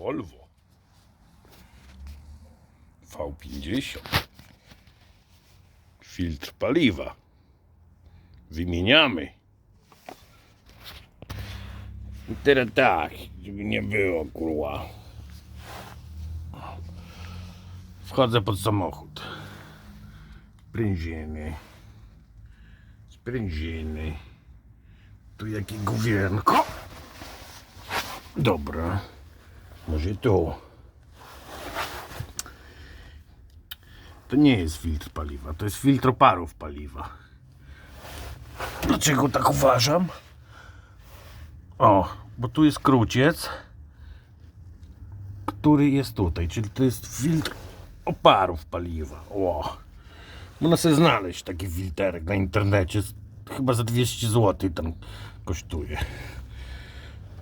Volvo. V50. Filtr paliwa. Wymieniamy. I teraz tak, żeby nie było kurwa. Wchodzę pod samochód. Sprężyny. Sprężyny. Tu jakie główienko. Dobra. Może tu. To nie jest filtr paliwa, to jest filtr oparów paliwa. Dlaczego tak uważam? O, bo tu jest króciec, który jest tutaj, czyli to jest filtr oparów paliwa. O, można sobie znaleźć taki filterek na internecie, chyba za 200 zł tam kosztuje.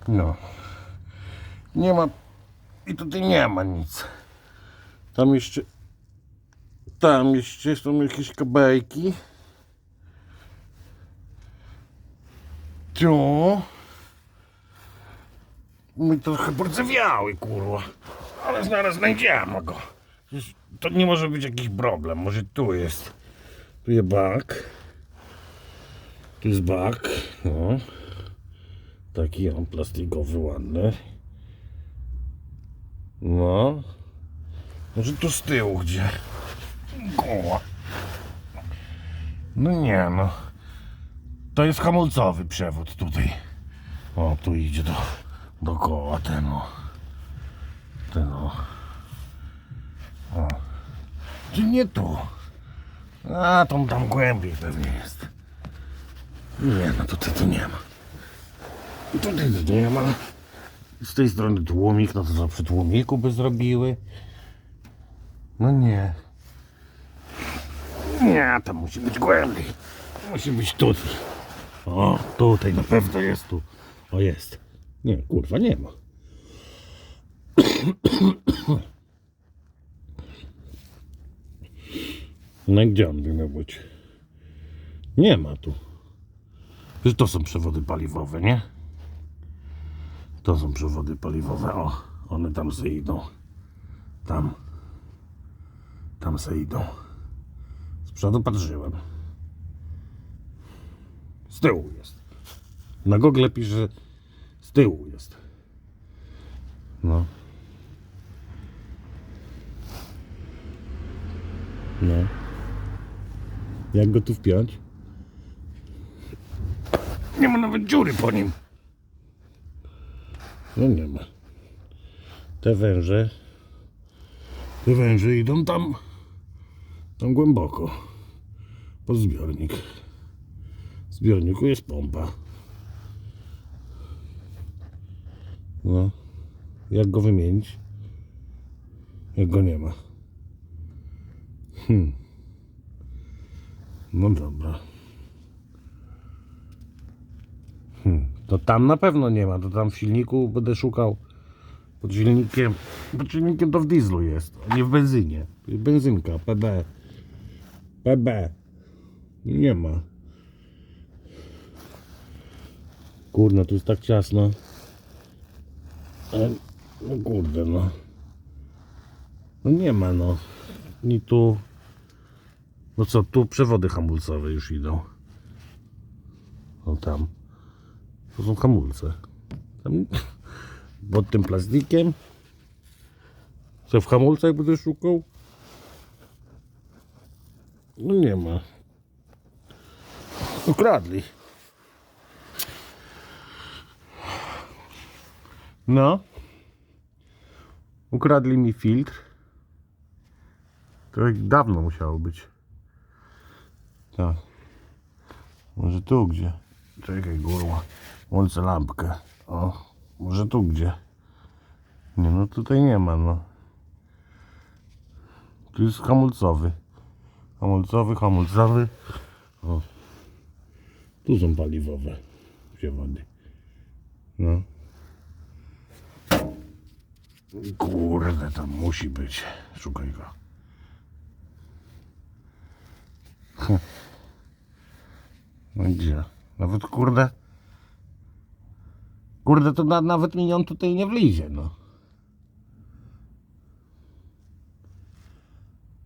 No. Nie ma, i tutaj nie ma nic. Tam jeszcze, tam jeszcze są jakieś kabelki. Tu. Mój trochę porzewiały, kurwa. Ale zaraz znajdziemy go. To nie może być jakiś problem. Może tu jest. Tu jest bak. Tu jest bak. No. Taki on plastikowy, ładny. No. Może tu z tyłu gdzie? Koła. No nie no. To jest hamulcowy przewód tutaj. O, tu idzie do, do koła ten o. Ten o. o. Czy nie tu? A, tam, tam głębiej pewnie jest. Nie no, tutaj tu nie ma. Tutaj tu nie ma. Z tej strony tłumik, no to co przy tłumiku by zrobiły? No nie. Nie, to musi być głębiej. Musi być tutaj. O, tutaj na pewno jest tu. O, jest. Nie, kurwa, nie ma. No gdzie on by miał być? Nie ma tu. Przecież to są przewody paliwowe, nie? To są przewody paliwowe. O, one tam se idą. Tam. Tam se idą. Z przodu patrzyłem. Z tyłu jest. Na Google pisze, z tyłu jest. No. No. Jak go tu wpiąć? Nie ma nawet dziury po nim. No nie ma. Te węże. Te węże idą tam. Tam głęboko. Pod zbiornik. W zbiorniku jest pompa. No. Jak go wymienić? Jak go nie ma. Hmm. No dobra. Hmm. To tam na pewno nie ma. To tam w silniku będę szukał. Pod silnikiem. Pod silnikiem to w dieslu jest, a nie w benzynie. Benzynka, PB. PB. Nie ma. Kurna, tu jest tak ciasno. No kurde, no. No nie ma, no. Ni tu. No co, tu przewody hamulcowe już idą. O tam. To są hamulce. Tam pod tym plastikiem. Co w hamulcach będę szukał? No nie ma. Ukradli. No. Ukradli mi filtr. To jak dawno musiało być. Tak. Może tu gdzie? Czekaj, górła. Włączę lampkę. O, może tu gdzie? Nie, no tutaj nie ma, no. Tu jest hamulcowy. Hamulcowy, hamulcowy. O. Tu są paliwowe przewody. No. Kurde, tam musi być. Szukaj go. No gdzie? Nawet kurde. Kurde, to na, nawet minion tutaj nie wlizie, no.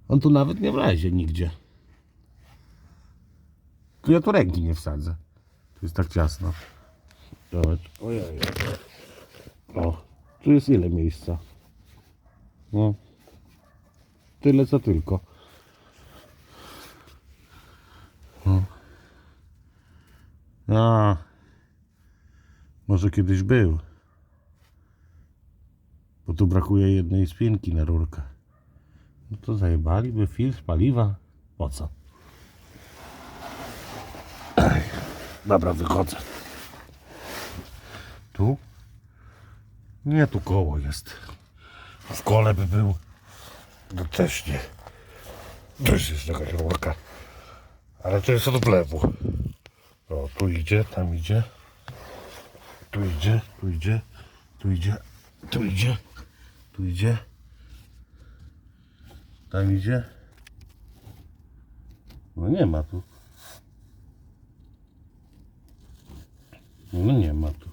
On tu nawet nie wlezie nigdzie. Tu ja tu ręki nie wsadzę. Tu jest tak ciasno. Zobacz. Ojej. O, tu jest ile miejsca? No. Tyle co tylko. No. A. Może kiedyś był. Bo tu brakuje jednej spinki na rurkę. No to zajebaliby filtr paliwa. Po co? Dobra, wychodzę. Tu? Nie, tu koło jest. W kole by był. No też nie. Też jest jakaś rurka. Ale to jest od wlewu. O, tu idzie, tam idzie. Tu idzie, tu idzie, tu idzie, tu idzie, tu idzie. Tam idzie. No nie ma tu. No nie ma tu.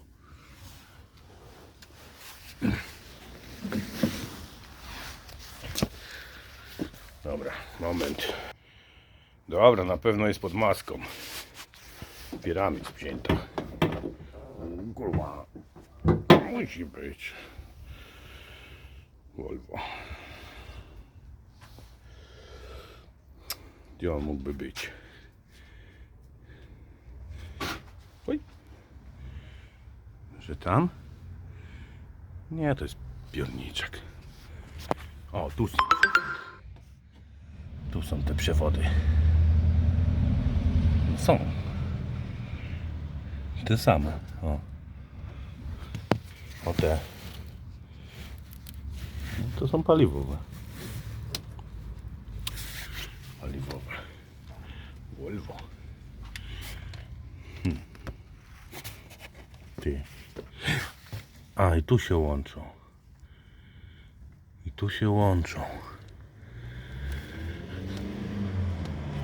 Dobra, moment. Dobra, na pewno jest pod maską. Piramid wzięta. Kurwa. Musi być. Volvo. Gdzie on mógłby być? Oj. Że tam? Nie, to jest piorniczek. O, tu są. Tu są te przewody. Są. Te same. O. O te. To są paliwowe. Paliwowe. Volvo. Hmm. Ty. A, i tu się łączą. I tu się łączą.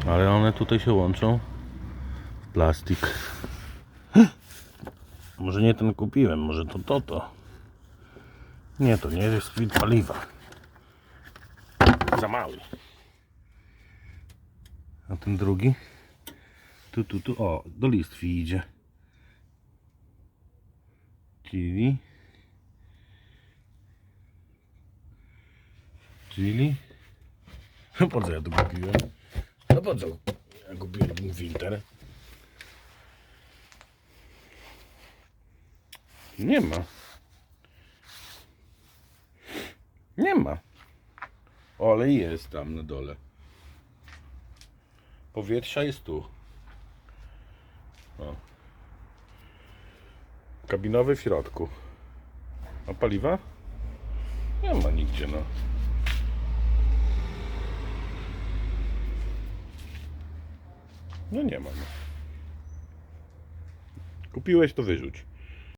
Ale one tutaj się łączą w plastik. Może nie ten kupiłem, może to to to. Nie, to nie jest filtr paliwa. Za mały. A ten drugi? Tu, tu, tu. O, do listwi idzie. Czyli. Czyli. Po co ja to kupiłem? No po co ja kupiłem ten filtr? Nie ma. Nie ma. O, ale jest tam na dole. Powietrza jest tu. O. Kabinowy w środku. A paliwa? Nie ma nigdzie, no. No nie ma. No. Kupiłeś, to wyrzuć.